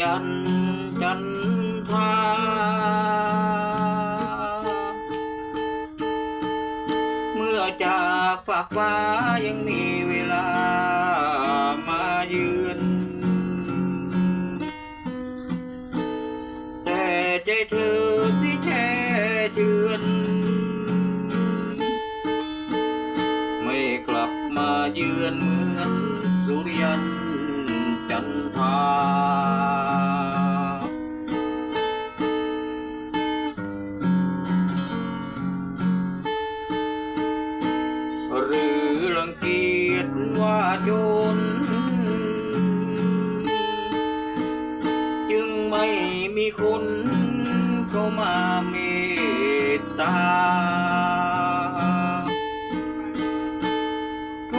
ยันจันทราเมื่อจากฝากฟ้ายังมีเวลามายืน แต่ใจเธอสิแช่เชือน ไม่กลับมาเยือนเหมือนสุริยัน หรือรังเกียจว่าจน จึงไม่มีคุณเข้ามาเมตตาโท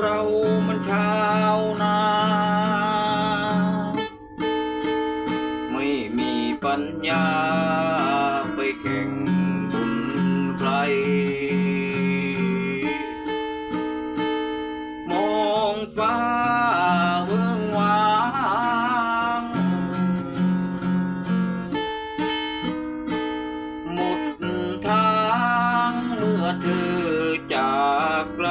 เรามันชาวนา ไม่มีปัญญาไปแข่งบุญใคร ฟ้าเวิงวางหมดทางเมื่อเธอจากไกล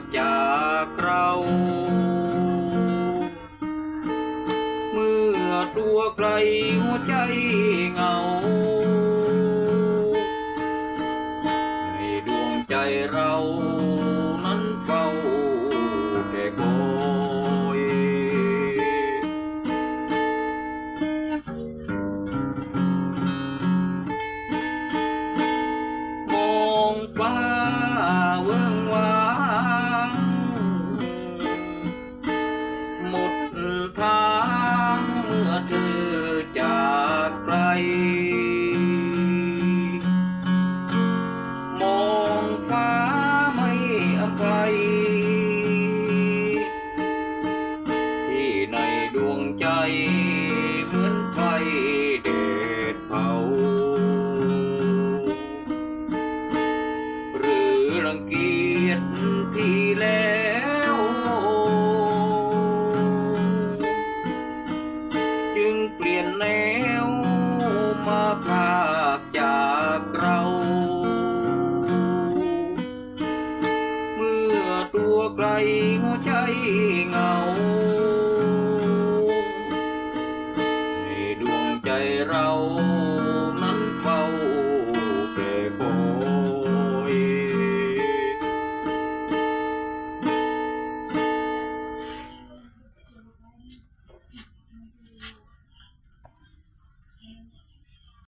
ากจากเรา เมื่อตัวไกลหัวใจเหงา ในดวงใจเรานั้นเฝ้า มาพรากจากเรา เมื่อตัวไกลหัวใจเหงา ในดวงใจเรา